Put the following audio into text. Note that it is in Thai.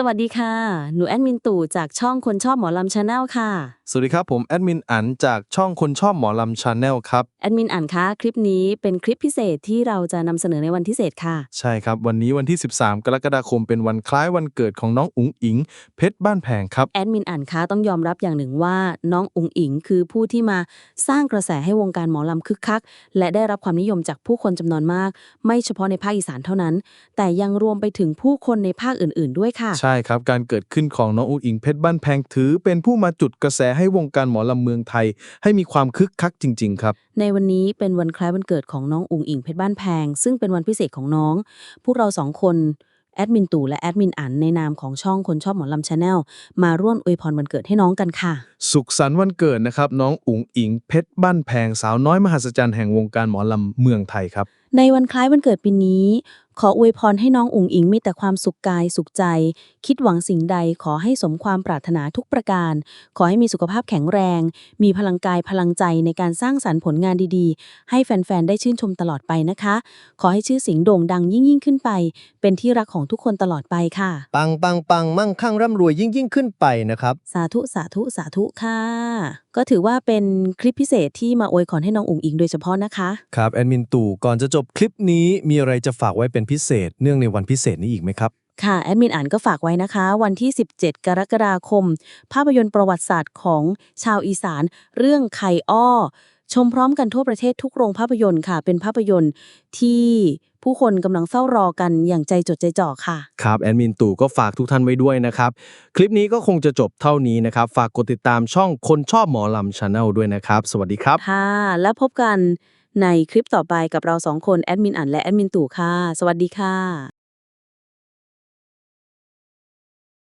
สวัสดีค่ะ หนูแอดมินตู่จากช่องคนชอบหมอลำชาแนลค่ะ สวัสดีครับ ผมแอดมินอันจากช่องคนชอบหมอลำชาแนลครับ แอดมินอ่านคะคลิปนี้เป็นคลิปพิเศษที่เราจะนำเสนอในวันพิเศษค่ะ ใช่ครับ วันนี้วันที่ 13 กรกฎาคมเป็นวันคล้ายวันเกิดของน้องอุ๋งอิง เพชรบ้านแพงครับ แอดมินอ่านคะต้องยอมรับอย่างหนึ่งว่า น้องอุ๋งอิงคือผู้ที่มาสร้างกระแสให้วงการหมอลำคึกคัก และได้รับความนิยมจากผู้คนจำนวนมาก ไม่เฉพาะในภาคอีสานเท่านั้น แต่ยังรวมไปถึงผู้คนในภาคอื่น ๆ ด้วยค่ะ ใช่ครับ การเกิดขึ้นของน้องอุ๋งอิงเพชรบ้านแพงถือเป็นผู้มาจุดกระแสให้วงการหมอลำเมืองไทย ให้มีความคึกคักจริง ๆ ครับ ในวันนี้เป็นวันคล้ายวันเกิดของน้องอุ๋งอิงเพชรบ้านแพง ซึ่งเป็นวันพิเศษของน้อง พวกเราสองคนแอดมินตู่และแอดมินอันในนามของช่องคนชอบหมอลำชาแนลมาร่วมอวยพรวันเกิดให้น้องกันค่ะ สุขสันต์วันเกิดนะครับ น้องอุ๋งอิงเพชรบ้านแพงสาวน้อยมหัศจรรย์แห่งวงการหมอลำเมืองไทยครับ ในวันคล้ายวันเกิดปีนี้ ขออวยพรให้น้องอุ๋งอิงมีแต่ความสุขกายสุขใจ คิดหวังสิ่งใดขอให้สมความปรารถนาทุกประการ ขอให้มีสุขภาพแข็งแรง มีพลังกายพลังใจในการสร้างสรรค์ผลงานดีๆ ให้แฟนๆ ได้ชื่นชมตลอดไปนะคะ ขอให้ชื่อเสียงโด่งดังยิ่งยิ่งๆขึ้นไป เป็นที่รักของทุกคนตลอดไปค่ะ ปังปังปังมั่งคั่งร่ำรวยยิ่งยิ่งขึ้นไปนะครับ สาธุสาธุสาธุค่ะ ก็ถือว่าเป็นคลิปพิเศษที่มาอวยพรให้น้องอุ๋งอิงโดยเฉพาะนะคะ ครับแอดมินตู่ก่อนจะจบคลิปนี้มีอะไรจะฝากไว้เป็นพิเศษ เนื่องในวันพิเศษนี้อีกไหมครับ ค่ะ แอดมินอ่านก็ฝากไว้นะคะ วันที่ 17 กรกฎาคม ภาพยนตร์ประวัติศาสตร์ของชาวอีสาน เรื่องไข่อ้อ ชมพร้อมกันทั่วประเทศทุกโรงภาพยนตร์ค่ะ เป็นภาพยนตร์ที่ผู้คนกำลังเฝ้ารอกันอย่างใจจดใจจ่อค่ะ ครับแอดมินตู่ก็ฝากทุกท่านไว้ด้วยนะครับ คลิปนี้ก็คงจะจบเท่านี้นะครับ ฝากกดติดตามช่องคนชอบหมอลำชาแนลด้วยนะครับ สวัสดีครับ ค่ะ แล้วพบกัน ในคลิปต่อไปกับเราสองคนแอดมินอ่านและแอดมินตู่ค่ะ สวัสดีค่ะ